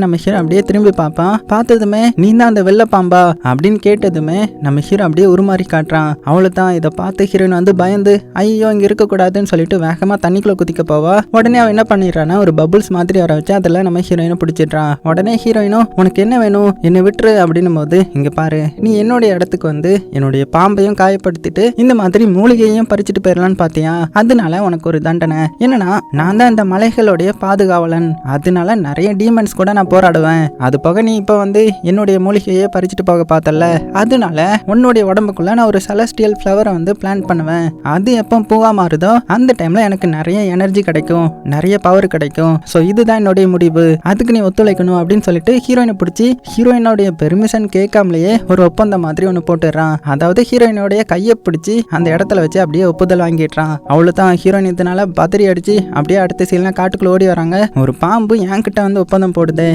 நம்ம ஹீரோ அப்படியே திரும்பி பார்ப்பான். பார்த்ததுமே நீ தான் அந்த வெள்ளை பாம்பா? அப்படின்னு கேட்டதுமே நம்ம ஹீரோ அப்படியே உருமாறி காட்டுறான். அவளை தான் இதை பார்த்து ஹீரோயின் வந்து பயந்து ஐயோ இங்க இருக்கக்கூடாதுன்னு சொல்லிட்டு வேகமா தண்ணிக்குள்ள குதிக்க போவா? உடனே அவன் என்ன பண்ணிடுறான்னா ஒரு பபுள்ஸ் மாதிரி வர வச்சு அதில் நம்ம ஹீரோயினை பிடிச்சிடுறான். உடனே ஹீரோயினும் உனக்கு என்ன வேணும்? என்னை விட்டுரு அப்படின்னும் போது இங்க பாரு நீ என்னுடைய இடத்துக்கு வந்து என்னுடைய பாம்பையும் காயப்படுத்திட்டு இந்த மாதிரி மூலிகையும் பறிச்சுட்டு போயிடலான்னு பார்த்தியா அதனால உனக்கு ஒரு தண்டனை. என்னன்னா நான் தான் இந்த மலைகளுடைய பாதுகாவலன். அதனால நிறைய டீமன்ஸ் கூட நான் போராடுவேன். அது போக நீ இப்போ வந்து என்னுடைய மூலிகையை பறிச்சுட்டு போக பார்த்தல அதனால உன்னுடைய உடம்புக்குள்ள நான் ஒரு செலஸ்டியல் ஃப்ளவரை வந்து பிளான் பண்ணுவேன். அது எப்போ பூவா மாறுதோ அந்த டைம்ல எனக்கு நிறைய எனர்ஜி கிடைக்கும். நிறைய பவர் கிடைக்கும். ஸோ இதுதான் என்னுடைய முடிவு. அதுக்கு நீ ஒத்துழைக்கணும் அப்படின்னு சொல்லிட்டு ஹீரோயினை பிடிச்சி ஹீரோயினோடைய பெர்மிஷன் கேட்காமலேயே ஒரு ஒப்பந்தம் மாதிரி ஒன்று போட்டுடுறான். அதாவது ஹீரோயினோடைய கையை பிடிச்சி அந்த இடத்துல வச்சு அப்படியே ஒப்புதல் வாங்கிடுறான். அவ்வளோ தான் ஹீரோயின் இதனால பதறி அடிச்சு அப்படியே அடுத்த சீலாம் காட்டுக்குள்ள ஓடி வராங்க. ஒரு பாம்பு என்கிட்ட வந்து ஒப்பந்தம் போடுது.